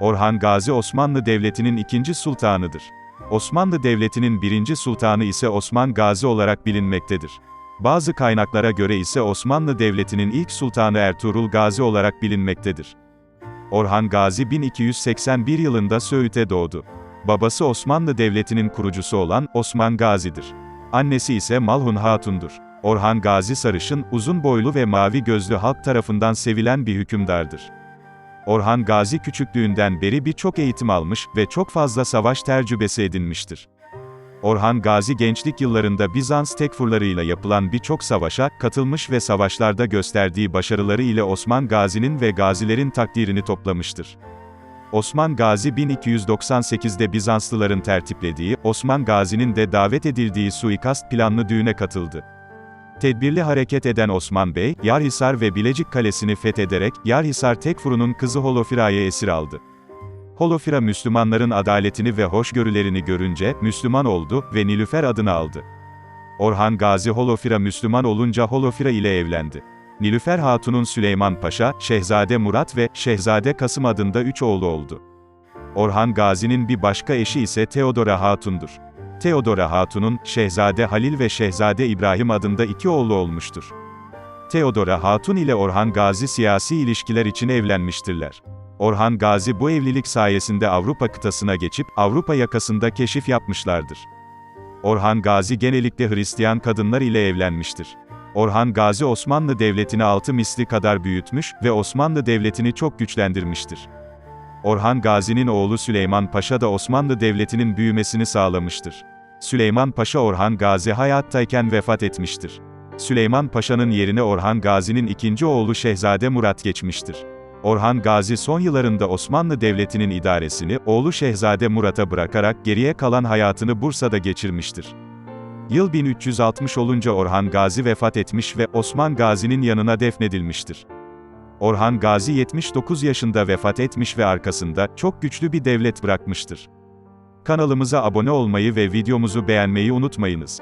Orhan Gazi Osmanlı Devleti'nin ikinci sultanıdır. Osmanlı Devleti'nin birinci sultanı ise Osman Gazi olarak bilinmektedir. Bazı kaynaklara göre ise Osmanlı Devleti'nin ilk sultanı Ertuğrul Gazi olarak bilinmektedir. Orhan Gazi 1281 yılında Söğüt'e doğdu. Babası Osmanlı Devleti'nin kurucusu olan Osman Gazi'dir. Annesi ise Malhun Hatun'dur. Orhan Gazi sarışın, uzun boylu ve mavi gözlü halk tarafından sevilen bir hükümdardır. Orhan Gazi küçüklüğünden beri birçok eğitim almış ve çok fazla savaş tecrübesi edinmiştir. Orhan Gazi gençlik yıllarında Bizans tekfurlarıyla yapılan birçok savaşa katılmış ve savaşlarda gösterdiği başarıları ile Osman Gazi'nin ve gazilerin takdirini toplamıştır. Osman Gazi 1298'de Bizanslıların tertiplediği, Osman Gazi'nin de davet edildiği suikast planlı düğüne katıldı. Tedbirli hareket eden Osman Bey, Yarhisar ve Bilecik Kalesi'ni fethederek, Yarhisar Tekfuru'nun kızı Holofira'yı esir aldı. Holofira Müslümanların adaletini ve hoşgörülerini görünce, Müslüman oldu ve Nilüfer adını aldı. Orhan Gazi Holofira Müslüman olunca Holofira ile evlendi. Nilüfer Hatun'un Süleyman Paşa, Şehzade Murat ve Şehzade Kasım adında üç oğlu oldu. Orhan Gazi'nin bir başka eşi ise Teodora Hatun'dur. Teodora Hatun'un, Şehzade Halil ve Şehzade İbrahim adında iki oğlu olmuştur. Teodora Hatun ile Orhan Gazi siyasi ilişkiler için evlenmiştirler. Orhan Gazi bu evlilik sayesinde Avrupa kıtasına geçip, Avrupa yakasında keşif yapmışlardır. Orhan Gazi genellikle Hristiyan kadınlar ile evlenmiştir. Orhan Gazi Osmanlı Devleti'ni altı misli kadar büyütmüş ve Osmanlı Devleti'ni çok güçlendirmiştir. Orhan Gazi'nin oğlu Süleyman Paşa da Osmanlı Devleti'nin büyümesini sağlamıştır. Süleyman Paşa Orhan Gazi hayattayken vefat etmiştir. Süleyman Paşa'nın yerine Orhan Gazi'nin ikinci oğlu Şehzade Murat geçmiştir. Orhan Gazi son yıllarında Osmanlı Devleti'nin idaresini, oğlu Şehzade Murat'a bırakarak geriye kalan hayatını Bursa'da geçirmiştir. Yıl 1360 olunca Orhan Gazi vefat etmiş ve Osman Gazi'nin yanına defnedilmiştir. Orhan Gazi 79 yaşında vefat etmiş ve arkasında çok güçlü bir devlet bırakmıştır. Kanalımıza abone olmayı ve videomuzu beğenmeyi unutmayınız.